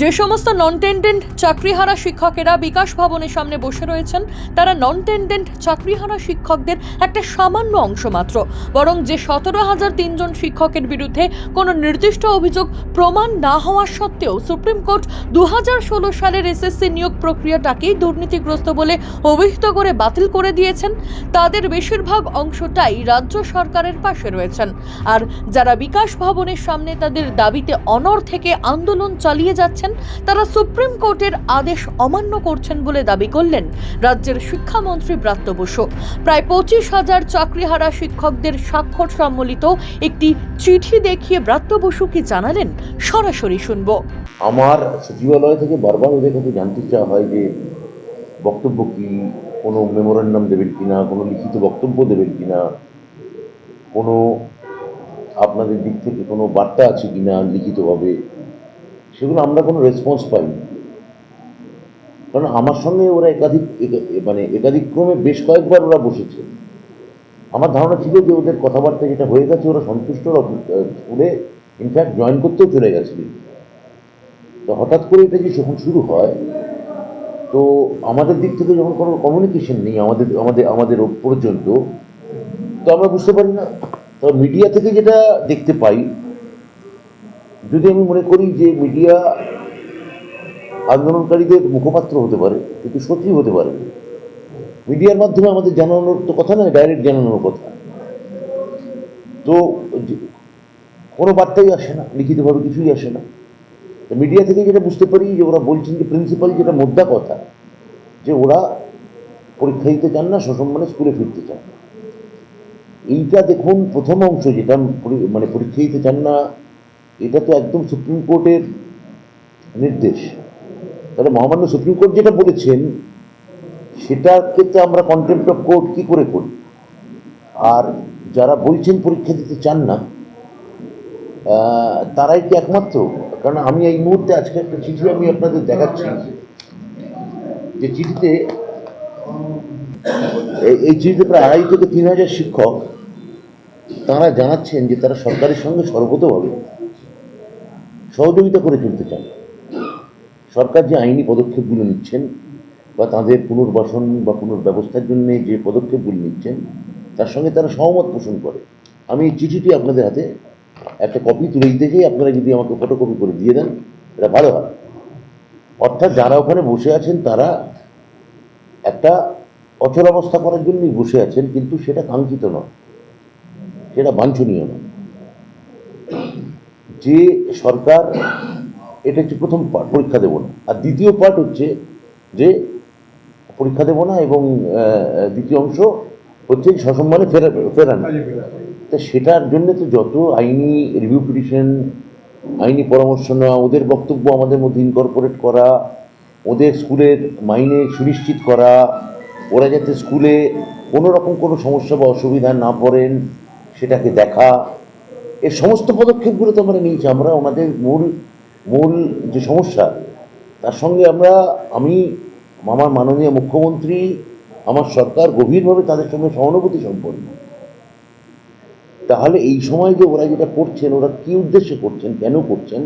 যে সমস্ত নন টেন্ডেন্ট চাকরিহারা শিক্ষকেরা বিকাশ ভবনের সামনে বসে রয়েছেন, তারা নন টেন্ডেন্ট চাকরিহারা শিক্ষকদের একটা সামান্য অংশ মাত্র। বরং যে সতেরো হাজার তিনজন শিক্ষকের বিরুদ্ধে কোনো নির্দিষ্ট অভিযোগ প্রমাণ না হওয়া সত্ত্বেও সুপ্রিম কোর্ট দু হাজার ষোলো সালের এসএসসি নিয়োগ প্রক্রিয়াটাকেই দুর্নীতিগ্রস্ত বলে অভিহিত করে বাতিল করে দিয়েছেন। তাদের বেশিরভাগ অংশটাই রাজ্য সরকারের পাশে রয়েছেন। আর যারা বিকাশ ভবনের সামনে তাদের দাবিতে অনর থেকে আন্দোলন চালিয়ে যাচ্ছেন তারা সুপ্রিম কোর্টের আদেশ অমান্য করছেন বলে দাবি করলেন রাজ্যের শিক্ষামন্ত্রী ব্রাত্য বসু। প্রায় পঁচিশ হাজার চাকরিহারা শিক্ষকদের স্বাক্ষর সম্বলিত একটি চিঠি দেখিয়ে ব্রাত্য বসু কি জানালেন, সরাসরি শুনব। আমার সচিবালয় থেকে বারবার ওদের কাছে জানতে চাওয়া হয় যে বক্তব্য কি, কোনো মেমোরান্ডাম দেবেন কিনা, কোনো লিখিত বক্তব্য দেবেন কিনা, কোনো আপনাদের দিক থেকে কোনো বার্তা আছে কিনা লিখিতভাবে? সেগুলো আমরা কোনো রেসপন্স পাইনি। কারণ আমার সঙ্গে ওরা একাধিক মানে একাধিক ক্রমে বেশ কয়েকবার ওরা বসেছে। আমার ধারণা ছিল যে ওদের কথাবার্তা যেটা হয়ে গেছে, ওরা সন্তুষ্ট স্কুলে ইনফ্যাক্ট জয়েন করতেও চলে গেছিলেন তো হঠাৎ করে এটা যে যখন শুরু হয়, তো আমাদের দিক থেকে যখন কোনো কমিউনিকেশন নেই, আমাদের আমাদের আমাদের পর্যন্ত, তো আমরা বুঝতে পারি না। তো মিডিয়া থেকে যেটা দেখতে পাই যদি আমি মনে করি যে মিডিয়া আন্দোলনকারীদের মুখপাত্র হতে পারে, কিন্তু সত্যি হতে পারে মিডিয়ার মাধ্যমে আমাদের জানানোর তো কথা নয় ডাইরেক্ট জানানোর কথা। তো কোনো বার্তাই আসে না, লিখিতভাবে কিছুই আসে না। মিডিয়া থেকে যেটা বুঝতে পারি যে ওরা বলছেন যে প্রিন্সিপাল যেটা মোদ্দা কথা, যে ওরা পরীক্ষা দিতে চান না, সসম্মানে স্কুলে ফিরতে চান এইটা দেখুন, প্রথম অংশ যেটা মানে পরীক্ষা দিতে চান না এটা তো একদম সুপ্রিম কোর্টের নির্দেশ। তাহলে মহামান্য সুপ্রিম কোর্ট যেটা বলেছেন সেটাকে ক্ষেত্রে আমরা কন্টেম্প্ট অফ কোর্ট কী করে করি? আর যারা বলছেন পরীক্ষা দিতে চান না তারাই কি একমাত্র? কারণ আমি এই মুহূর্তে আজকে একটা চিঠি আমি আপনাদের দেখাচ্ছি। যে চিঠিতে এই চিঠিতে প্রায় আড়াই থেকে তিন হাজার শিক্ষক তারা জানাচ্ছেন যে তারা সরকারের সঙ্গে সর্বতভাবে সহযোগিতা করে চলতে চান। সরকার যে আইনি পদক্ষেপগুলো নিচ্ছেন বা তাদের পুনর্বাসন বা পুনর্ব্যবস্থার জন্য যে পদক্ষেপগুলি নিচ্ছেন, তার সঙ্গে তারা সহমত পোষণ করে। আমি এই চিঠিটি আপনাদের হাতে একটা কপি তুলে দিতে চাই। আপনারা যদি আমাকে ফটোকপি করে দিয়ে দেন, এটা ভালো হয়। অর্থাৎ যারা ওখানে বসে আছেন, তারা একটা অচলাবস্থা করার জন্যই বসে আছেন, কিন্তু সেটা কাঙ্ক্ষিত নয়। সেটা বাঞ্ছনীয় নয়। যে সরকার এটা হচ্ছে প্রথম পার্ট পরীক্ষা দেবো না। আর দ্বিতীয় পার্ট হচ্ছে যে পরীক্ষা দেবো না এবং দ্বিতীয় অংশ হচ্ছে সসম্মানে ফেরা ফেরানো। তা সেটার জন্য তো যত আইনি রিভিউ পিটিশন আইনি পরামর্শ নেওয়া ওদের বক্তব্য আমাদের মধ্যে ইনকর্পোরেট করা ওদের স্কুলের মাইনে সুনিশ্চিত করা ওরা যাতে স্কুলে কোনো রকম কোনো সমস্যা বা অসুবিধা না পড়েন সেটাকে দেখা এর সমস্ত পদক্ষেপগুলো তো আমরা নিয়েছি, আমরা ওনাদের মূল মূল যে সমস্যা, তার সঙ্গে আমরা, আমি, আমার মাননীয় মুখ্যমন্ত্রী, আমার সরকার গভীরভাবে তাদের সঙ্গে সহানুভূতি সম্পন্ন। তাহলে এই সময় যে ওরা যেটা করছেন, ওরা কি উদ্দেশ্যে করছেন, কেন করছেন,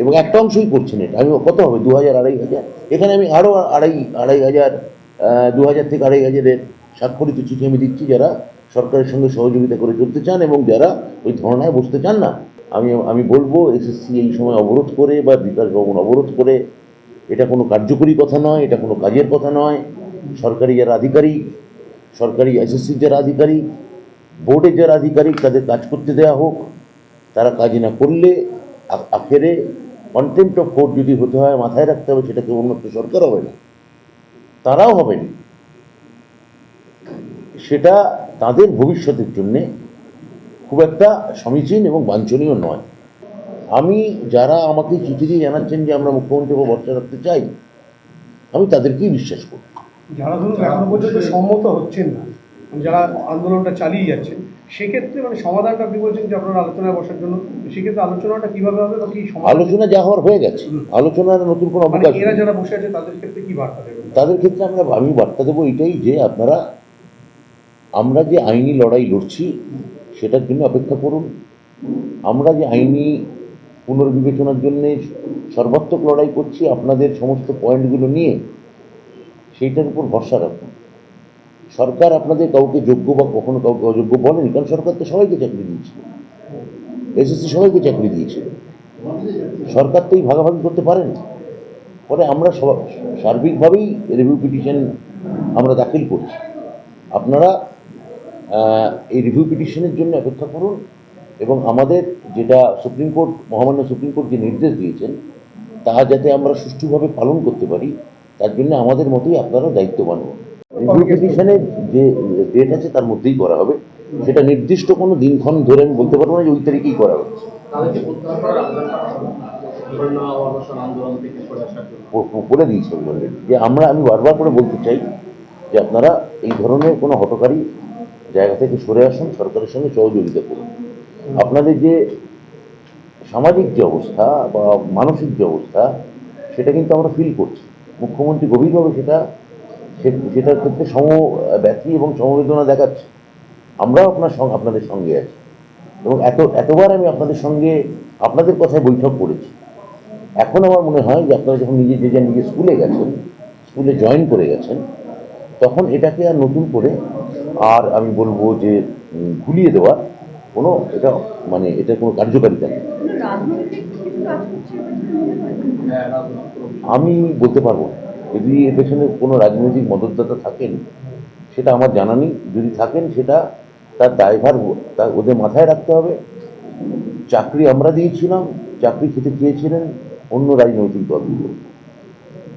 এবং একটা অংশই করছেন এটা, আমি কত হবে, দু হাজার আড়াই হাজার? এখানে আমি আরও আড়াই আড়াই হাজার দু হাজার থেকে আড়াই হাজারের স্বাক্ষরিত চিঠি আমি দিচ্ছি যারা সরকারের সঙ্গে সহযোগিতা করে চলতে চান এবং যারা ওই ধরনায় বসতে চান না, আমি আমি বলব এসএসসি এই সময় অবরোধ করে বা বিকাশ ভবন অবরোধ করে, এটা কোনো কার্যকরী কথা নয়, এটা কোনো কাজের কথা নয়। সরকারি যারা আধিকারিক, সরকারি এসএসসির যারা আধিকারিক, বোর্ডের যারা আধিকারিক, তাদের কাজ করতে দেওয়া হোক, তারা কাজ না করলে আখেরে কন্টেম্প্ট অফ কোর্ট যদি হতে হয়, মাথায় রাখতে হবে সেটা কেবলমাত্র সরকার হবে না, তারাও হবেন সেটা তাদের ভবিষ্যতের জন্যে খুব একটা সমীচীন এবং বাঞ্ছনীয় নয়। আমি যারা আমাকে চিঠি দিয়ে জানাচ্ছেন যে আমরা মুখ্যমন্ত্রী ভরসা রাখতে চাই আমি তাদেরকেই বিশ্বাস করি। যারা ধরুন এখনও পর্যন্ত সম্মত হচ্ছেন না মানে যারা আন্দোলনটা চালিয়ে যাচ্ছেন সেক্ষেত্রে মানে সমাধানটা আপনি বলছেন যে আপনার আলোচনায় বসার জন্য সেক্ষেত্রে আলোচনাটা কীভাবে হবে বা কি আলোচনা যা হওয়ার হয়ে গেছে। আলোচনার নতুন কোনো মানে অবকাশ এরা যারা বসে আছে তাদের ক্ষেত্রে কি বার্তা দেবেন? তাদের ক্ষেত্রে আমরা আমি বার্তা দেবো এটাই যে আপনারা আমরা যে আইনি লড়াই লড়ছি, সেটার জন্য অপেক্ষা করুন। আমরা যে আইনি পুনর্বিবেচনার জন্যে সর্বাত্মক লড়াই করছি, আপনাদের সমস্ত পয়েন্টগুলো নিয়ে, সেইটার উপর ভরসা রাখুন। সরকার আপনাদের কাউকে যোগ্য বা কখনো কাউকে অযোগ্য বলেনি, কারণ সরকার তো সবাইকে চাকরি দিয়েছিল এসএসসি সবাইকে চাকরি দিয়েছিল সরকার তো এই ভাগাভাগি করতে পারেন। পরে আমরা সার্বিকভাবেই রিভিউ পিটিশন আমরা দাখিল করছি। আপনারা এই রিভিউ পিটিশনের জন্য অপেক্ষা করুন এবং আমাদের যেটা সুপ্রিম কোর্ট মহামান্য সুপ্রিম কোর্ট যে নির্দেশ দিয়েছেন তা যাতে আমরা সুষ্ঠুভাবে পালন করতে পারি তার জন্য আমাদের মতোই আপনারা দায়িত্ববান হন। রিভিউ পিটিশনের যে ডেট আছে তার মধ্যেই করা হবে। সেটা নির্দিষ্ট কোনো দিনক্ষণ ধরে আমি বলতে পারব না যে ওই তারিখেই করা হবে বলে দিয়েছি যে আমরা আমি বারবার করে বলতে চাই যে আপনারা এই ধরনের কোনো হটকারী জায়গা থেকে সরে আসুন, সরকারের সঙ্গে সহযোগিতা করুন। আপনাদের যে সামাজিক যে অবস্থা বা মানসিক যে অবস্থা, সেটা কিন্তু আমরা ফিল করছি। মুখ্যমন্ত্রী গভীরভাবে সেটা সেটার ক্ষেত্রে সম ব্যথী এবং সমবেদনা দেখাচ্ছে। আমরাও আপনার সঙ্গে, আপনাদের সঙ্গে আছি। এবং এত, এতবার আমি আপনাদের সঙ্গে আপনাদের কথায় বৈঠক করেছি। এখন আমার মনে হয় যে আপনারা যখন নিজে, যে নিজের স্কুলে গেছেন স্কুলে জয়েন করে গেছেন, তখন এটাকে আর নতুন করে আর আমি বলব যে ভুলিয়ে দেওয়া কোনো এটা মানে এটা কোনো কার্যকারিতা নেই। হ্যাঁ? আমি বলতে পারব যদি এর পেছনে কোনো রাজনৈতিক মদতদাতা থাকেন সেটা আমার জানা নেই। যদি থাকেন সেটা তার দায়ভার তা ওদের মাথায় রাখতে হবে। চাকরি আমরা দিয়েছিলাম চাকরি খেতে চেয়েছিলেন অন্য রাজনৈতিক দলগুলো।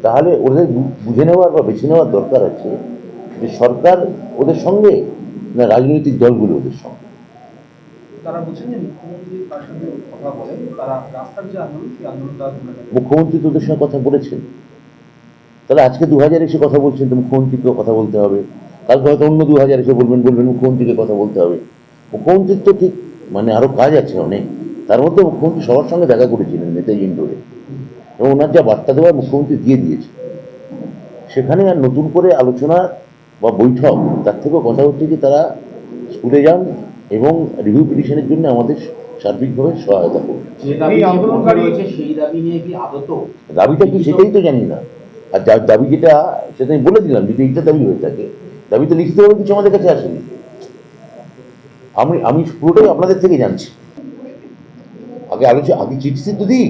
তাহলে ওদের বুঝে নেওয়ার বা বেছে নেওয়ার দরকার আছে। যে সরকার ওদের সঙ্গে না রাজনৈতিক দলগুলো ওদের সঙ্গে? তারা মুখ্যমন্ত্রী তার সঙ্গে কথা বলেন তারা রাস্তার যে আন্দোলন সেই আন্দোলনটা ধরে রাখেন। মুখ্যমন্ত্রী তো ওদের সঙ্গে কথা বলেছেন। তাহলে আজকে দু হাজার এসে কথা বলছেন তো মুখ্যমন্ত্রীকেও কথা বলতে হবে। কালকে হয়তো অন্য দু হাজার এসে বলবেন বলবেন মুখ্যমন্ত্রীকে কথা বলতে হবে। মুখ্যমন্ত্রীর তো ঠিক মানে আরও কাজ আছে অনেক। তার মধ্যে মুখ্যমন্ত্রী সবার সঙ্গে দেখা করেছিলেন নেতাজি ইন্ডোরে। এবং ওনার যা বার্তা দেওয়ার মুখ্যমন্ত্রী দিয়ে দিয়েছে। সেখানে আর নতুন করে আলোচনা বা বৈঠক তার থেকেও কথা হচ্ছে যে তারা স্কুলে যান এবং রিভিউ পিটিশনের জন্য আমাদের সার্বিকভাবে সহায়তা করুন। দাবিটা কি সেটাই তো জানি না। আর যার দাবি যেটা সেটা আমি বলে দিলাম যদি এইটা দাবি হয়ে থাকে দাবি তো লিখিতভাবে কিছু আমাদের কাছে আসেনি। আমি আমি পুরোটাই আপনাদের থেকে জানছি। আগে আলোচনা আগে চিঠি তো দিই।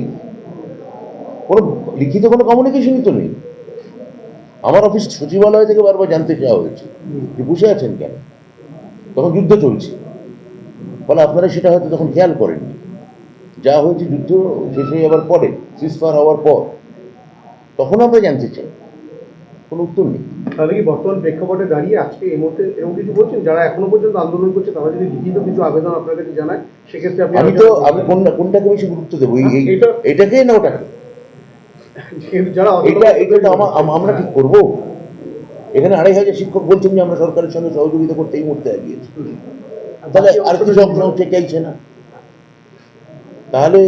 কোনো লিখিত কোনো কমিউনিকেশনই তো নেই। আমার অফিস সচিবালয় থেকে বারবার জানতে চাওয়া হয়েছে। যে বসে আছেন কেন? তখন যুদ্ধ চলছে। ফলে আপনারা সেটা হয়তো তখন খেয়াল করেননি। যা হয়েছে যুদ্ধ শেষ হয়ে যাওয়ার পরে সিসফার হওয়ার পর তখন আমরা জানতে চাই। কোনো উত্তর নেই। তাহলে কি বর্তমান প্রেক্ষাপটে দাঁড়িয়ে আজকে এই মুহূর্তে এরকম কিছু বলছেন যারা এখনও পর্যন্ত আন্দোলন করছে তারা যদি লিখিত কিছু আবেদন আপনার কাছে জানায় সেক্ষেত্রে আমি তো আমি কোনটা কোনটাকে বেশি গুরুত্ব দেবো? এটাকে না ওটাকে? এটা এটা তো আমরা ঠিক করব? এখানে আড়াই হাজার শিক্ষক বলছেন যে আমরা সরকারের সঙ্গে সহযোগিতা করতে এই মুহূর্তে এগিয়েছি তাহলে আর কিছু সংস্থা চাইছে না? তাহলে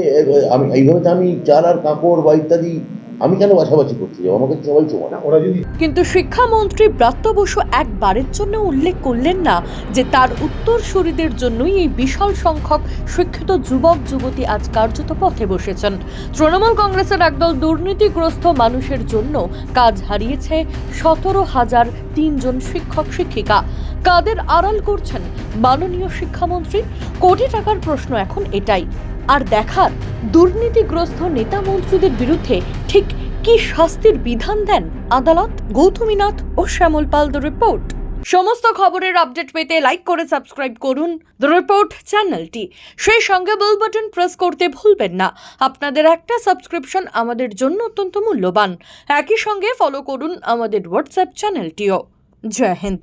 আমি এইভাবে তো আমি চাল আর কাপড় বা ইত্যাদি আমি কেন বাছাবাছি করতে যাব আমাকে সবাই সমান ওরা যদি কিন্তু শিক্ষামন্ত্রী ব্রাত্য বসু একবারের জন্য উল্লেখ করলেন না যে তার উত্তরসূরিদের জন্যই এই বিশাল সংখ্যক শিক্ষিত যুবক যুবতী আজ কার্যত পথে বসেছেন। তৃণমূল কংগ্রেসের একদল দুর্নীতিগ্রস্ত মানুষের জন্য কাজ হারিয়েছে সতেরো হাজার তিনজন শিক্ষক শিক্ষিকা। কাদের আড়াল করছেন মাননীয় শিক্ষামন্ত্রী? কোটি টাকার প্রশ্ন এখন এটাই। আর দেখার, দুর্নীতিগ্রস্ত নেতা মন্ত্রীদের বিরুদ্ধে ঠিক কি শাস্তির বিধান দেন আদালত? গৌতমীনাথ ও শ্যামল পাল দ্য রিপোর্ট সমস্ত খবরের আপডেট পেতে লাইক করে সাবস্ক্রাইব করুন। দ্য রিপোর্ট চ্যানেলটি। সেই সঙ্গে বেল বাটন প্রেস করতে ভুলবেন না। আপনাদের একটা সাবস্ক্রিপশন আমাদের জন্য অত্যন্ত মূল্যবান। একই সঙ্গে ফলো করুন আমাদের হোয়াটসঅ্যাপ চ্যানেলটিও। জয় হিন্দ।